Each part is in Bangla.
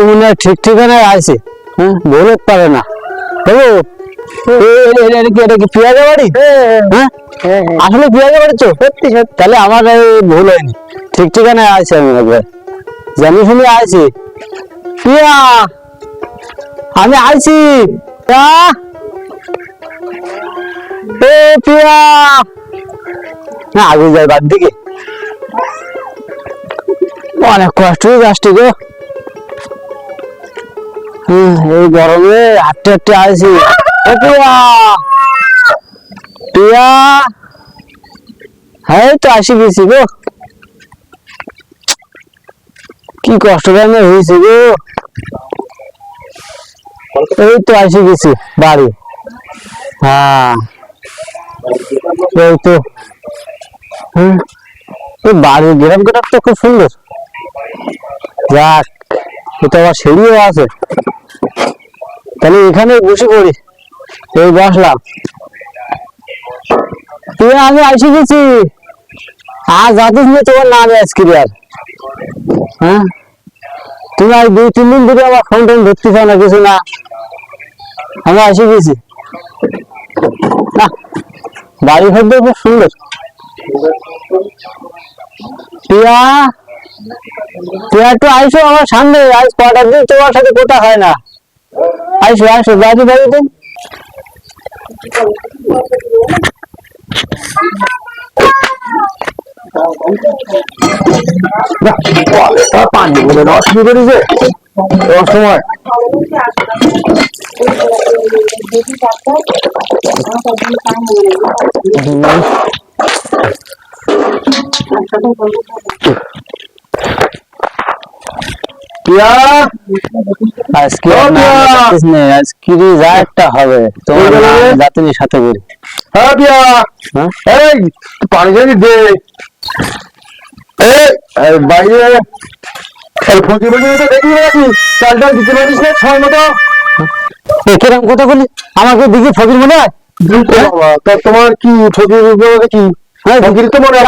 তো মনে হয় ঠিক ঠিকানায় আছে। হ্যাঁ বলতে পারে না। এটা কি বাড়ি? হ্যাঁ আসলে পেঁয়াজের বাড়ি তো? সত্যি সত্যি। তাহলে আমার ভুল হয়নি। ঠিক ঠিকানায় আছে আমি একবার। জানি শুনে আছি পিয়া আমি আইছি। এ পিয়া। না আগে যাই বাদ দিকে। অনেক কষ্ট হয়ে গো। এই গরমে হাঁটতে হাঁটতে আসি পিয়া পিয়া। হ্যাঁ তো আসি গেছি গো। কি কষ্ট কেন হয়েছে গো। এই তো আসি গেছি বাড়ি। হ্যাঁ। এই তো। এই বাড়ির গ্রাম তো খুব সুন্দর। যাক এটা আবার সিঁড়িও আছে। তাহলে এখানে বসে পড়ি। এই বসলাম। তুই আমি আসি গেছি। আজ যাতিস নিয়ে তোমার নামে আজকে আর? হ্যাঁ? তুমি আজ দুই, তিন দিন ধরে আমার ফোন টোন ধরতে চাও না, কিছু না। আমি আসি গেছি। বাড়ি ঘর খুব সুন্দর। টিয়া তুই একটু আইসো আমার সামনে, আজ কটার দিন তোমার সাথে কোথা হয় না। আইসো আইসো বাড়ি বাড়িতে পানি বলে দেওয়া শুরু করেছে দেওয়ার সময় পিয়া আজকে আর না আজকে যা একটা হবে তোমার জাতির সাথে করি হ্যাঁ হ্যাঁ? এই পানি জানি দে। এই বাইরে। আমাকে দিকে ফকির মনে হয়? তোমার কি ফকির কি? হ্যাঁ, ফকির তো মনে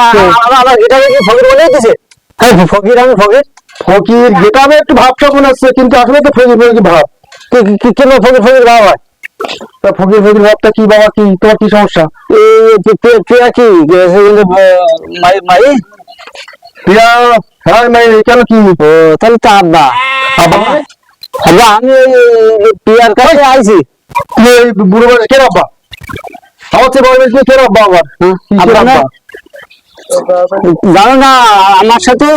এটাকে ফকির বলে দিতেছে হ্যাঁ ফকির আমি ফকির। ফকির গেটাবে একটু ভাবটা মনে হচ্ছে কিন্তু আসলে তো ফকির ফকির ভাব। কি- কি- কি- কেন ফকির ফকির ভাব হয়? তা ফকির ফকির ভাবটা কি বাবা কি তোমার কি সমস্যা? এই পে- পে- কি মাই মাই? পিয়া হ্যাঁ নাই কেন কি? ও তাহলে তো আব্বা আবার আব্বা আমি এই- এই পিয়ার কাছে আইছি। বুড়ো বয়সে কে রাব্বা আমার চেয়ে বড় বয়সে কে রাব্বা আবার হ্যাঁ, আব্বা? জানো না আমার সাথে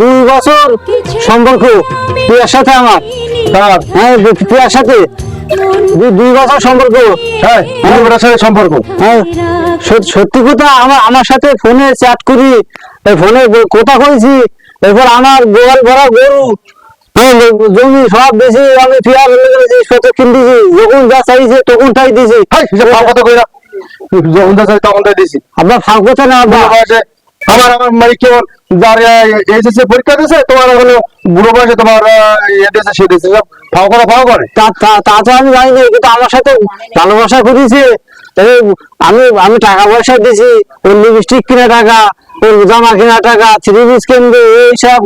দুই বছর সম্পর্ক পিয়ার সাথে আমার। হ্যাঁ পিয়ার সাথে দুই- বছর সম্পর্ক হ্যাঁ সাথে সম্পর্ক হ্যাঁ। সত্যি কথা আমার আমার সাথে ফোনে চ্যাট করি ফোনে কথা কইছি এরপর আমার গোয়াল ভরা গরু হ্যাঁ, জমি সব বেশি আমি ফিয়ার লেগেছি শত কিনতেছি যখন যা চাইছে তখন তাই দিছি। কত কইরা। যখন তখন দিছি। কথা না আমার আমার মানে যার এইচএসসি পরীক্ষা দিয়েছে তোমার হলো বুড়ো বয়সে তোমার ইয়ে দিয়েছে সে দিয়েছে সব ফাও করা ফাও করে। তা তা- আমি জানি না কিন্তু আমার সাথে ভালোবাসা করেছে আমি আমি টাকা পয়সা দিছি ওর লিপস্টিক কিনা টাকা ওর জামা কেনা টাকা থ্রি পিস কিনবে এইসব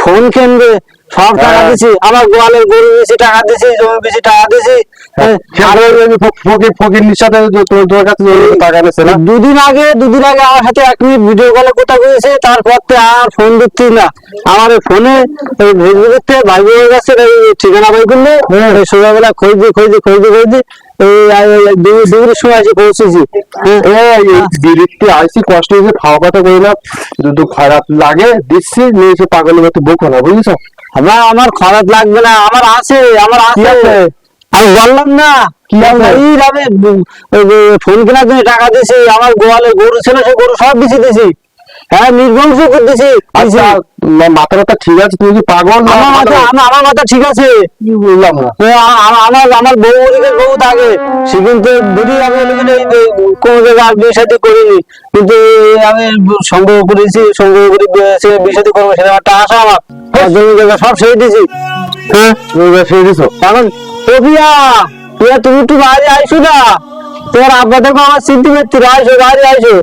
ফোন কিনবে সব টাকা হ্যাঁ। দিছি আমার গোয়ালের গরু বেশি টাকা দিছি জমি বেশি টাকা দিছি হ্যাঁ, আর ওই ওই ফ- ফকির ফকির সাথে যে- তোর তোর কাছে যে টাকা নিচ্ছে না? দুদিন আগে দুদিন আগে আমার সাথে এক মিনিট ভিডিও কলে কথা বলেছে তারপর আর ফোন দিচ্ছি না। আমার ফোনে ফেসবুকের থেকে ভাই বোনের কাছে ঠিকানা বাই করলে। এই সকালবেলা খোঁজ খোঁজ খোঁজ খোঁজ হ্যাঁ। খারাপ লাগে দিচ্ছি পাগলের মতো বকো না আমার খারাপ লাগবে না আমার আছে আমার আছে? আমি বললাম না ফোন কেনার জন্য টাকা দিছি আমার গোয়ালে গরু ছিল সে গরু সব বেশি দিছি হ্যাঁ নির্বংশ করে দিছি আচ্ছা মাথা ঠিক আছে? তুমি কি পাগল আমার মাথা আমার- আমার মাথা ঠিক আছে। কি না আমার আমার বউ ওদিকে বউ থাকে সে কিন্তু আমি কোনো জায়গায় বিয়ে সাথে করিনি। কিন্তু আমি সংগ্রহ করেছি সংগ্রহ করে বিয়ে- সাথে করব সেটা একটা আশা আমার। আর জমি জায়গা সব ছেড়ে দিয়েছি। হ্যাঁ। ছেড়ে দিছো কারণ ও পিয়া পিয়া তুমি একটু বাইরে আইসো না তোমার আব্বা দেখো আমার চিনতে পারছি আইসো বাইরে আইসো